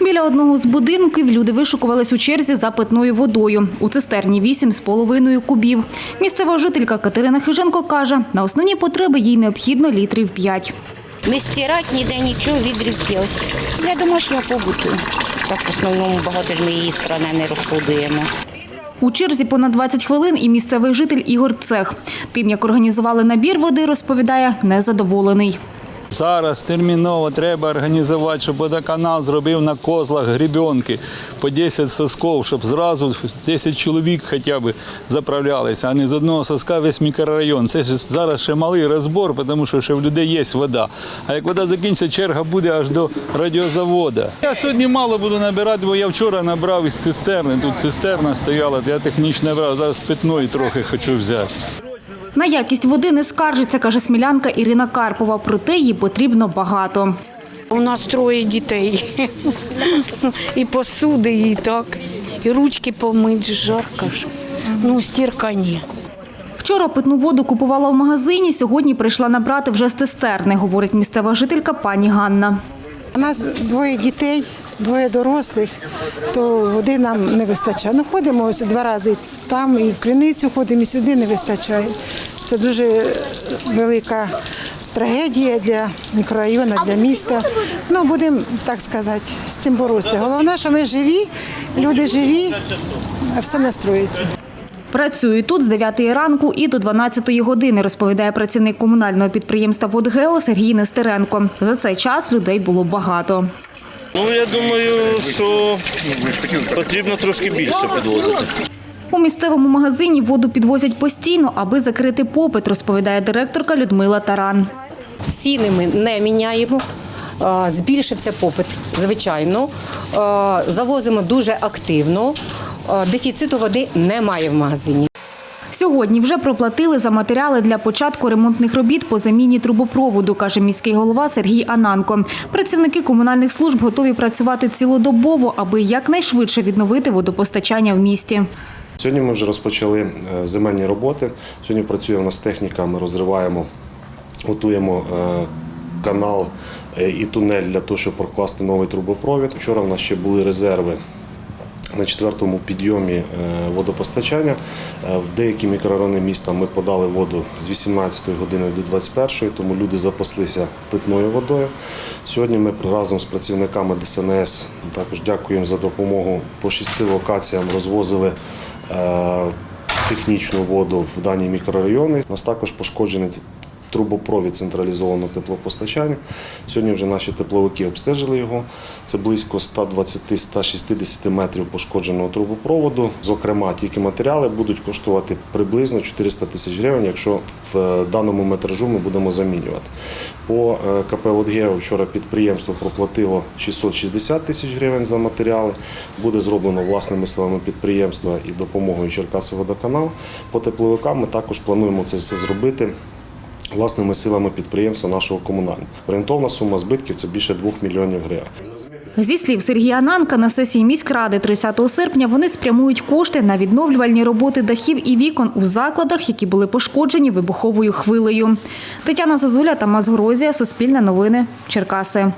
Біля одного з будинків люди вишукувались у черзі за питною водою. У цистерні 8,5 кубів. Місцева жителька Катерина Хиженко каже, на основні потреби їй необхідно літрів 5. Не стирати ніде нічого, відрів п'ять. Для домашнього побуту. Так в основному багато ж ми її страни не розходуємо. У черзі понад 20 хвилин і місцевий житель Ігор Цех. Тим, як організували набір води, розповідає, незадоволений. Зараз терміново треба організувати, щоб водоканал зробив на козлах грібенки по 10 сосков, щоб зразу 10 чоловік хоча б заправлялися, а не з одного соска весь мікрорайон. Це зараз ще малий розбор, тому що ще в людей є вода. А як вода закінчиться, черга буде аж до радіозаводу. Я сьогодні мало буду набирати, бо я вчора набрав із цистерни. Тут цистерна стояла, я технічно набрав, зараз питної трохи хочу взяти. На якість води не скаржиться, каже смілянка Ірина Карпова, проте їй потрібно багато. У нас троє дітей. І посуди, і так. І ручки помить жарко ж. Ну, стірка ні. Вчора питну воду купувала в магазині, сьогодні прийшла набрати вже з цистерни, говорить місцева жителька пані Ганна. У нас двоє дітей, двоє дорослих, то води нам не вистачає. Ну, ходимо ось два рази там, і в криницю ходимо, і сюди не вистачає. Це дуже велика трагедія для мікрорайону, для міста. Ну, будемо, так сказати, з цим боротися. Головне, що ми живі, люди живі, а все настроїться. Працюють тут з 9 ранку і до 12 години, розповідає працівник комунального підприємства «Водгео» Сергій Нестеренко. За цей час людей було багато. Ну, я думаю, що потрібно трошки більше підвозити. У місцевому магазині воду підвозять постійно, аби закрити попит, розповідає директорка Людмила Таран. ціни ми не міняємо. Збільшився попит, звичайно. Завозимо дуже активно. Дефіциту води немає в магазині. Сьогодні вже проплатили за матеріали для початку ремонтних робіт по заміні трубопроводу, каже міський голова Сергій Ананко. Працівники комунальних служб готові працювати цілодобово, аби якнайшвидше відновити водопостачання в місті. Сьогодні ми вже розпочали е, земельні роботи. Сьогодні працює у нас техніка, ми розриваємо, готуємо е, канал е, і тунель для того, щоб прокласти новий трубопровід. Вчора в нас ще були резерви. На четвертому підйомі е, водопостачання Е, в деякі мікрорайони міста ми подали воду з 18 години до 21, тому люди запаслися питною водою. Сьогодні ми разом з працівниками ДСНС також дякуємо за допомогу по шести локаціям розвозили е, технічну воду в дані мікрорайони. У нас також пошкоджений трубопровід централізованого теплопостачання. Сьогодні вже наші тепловики обстежили його. Це близько 120-160 метрів пошкодженого трубопроводу. Зокрема, тільки матеріали будуть коштувати приблизно 400 тисяч гривень, якщо в даному метражу ми будемо замінювати. По е, КП «Водгео» вчора підприємство проплатило 660 тисяч гривень за матеріали. Буде зроблено власними силами підприємства і допомогою Черкаси-Водоканал. По тепловикам ми також плануємо це все зробити власними силами підприємства нашого комунального. Орієнтовна сума збитків це більше 2 мільйонів гривень. Зі слів Сергія Нанка, на сесії міськради 30 серпня вони спрямують кошти на відновлювальні роботи дахів і вікон у закладах, які були пошкоджені вибуховою хвилею. Тетяна Зазуля та Грозія, Суспільне новини, Черкаси.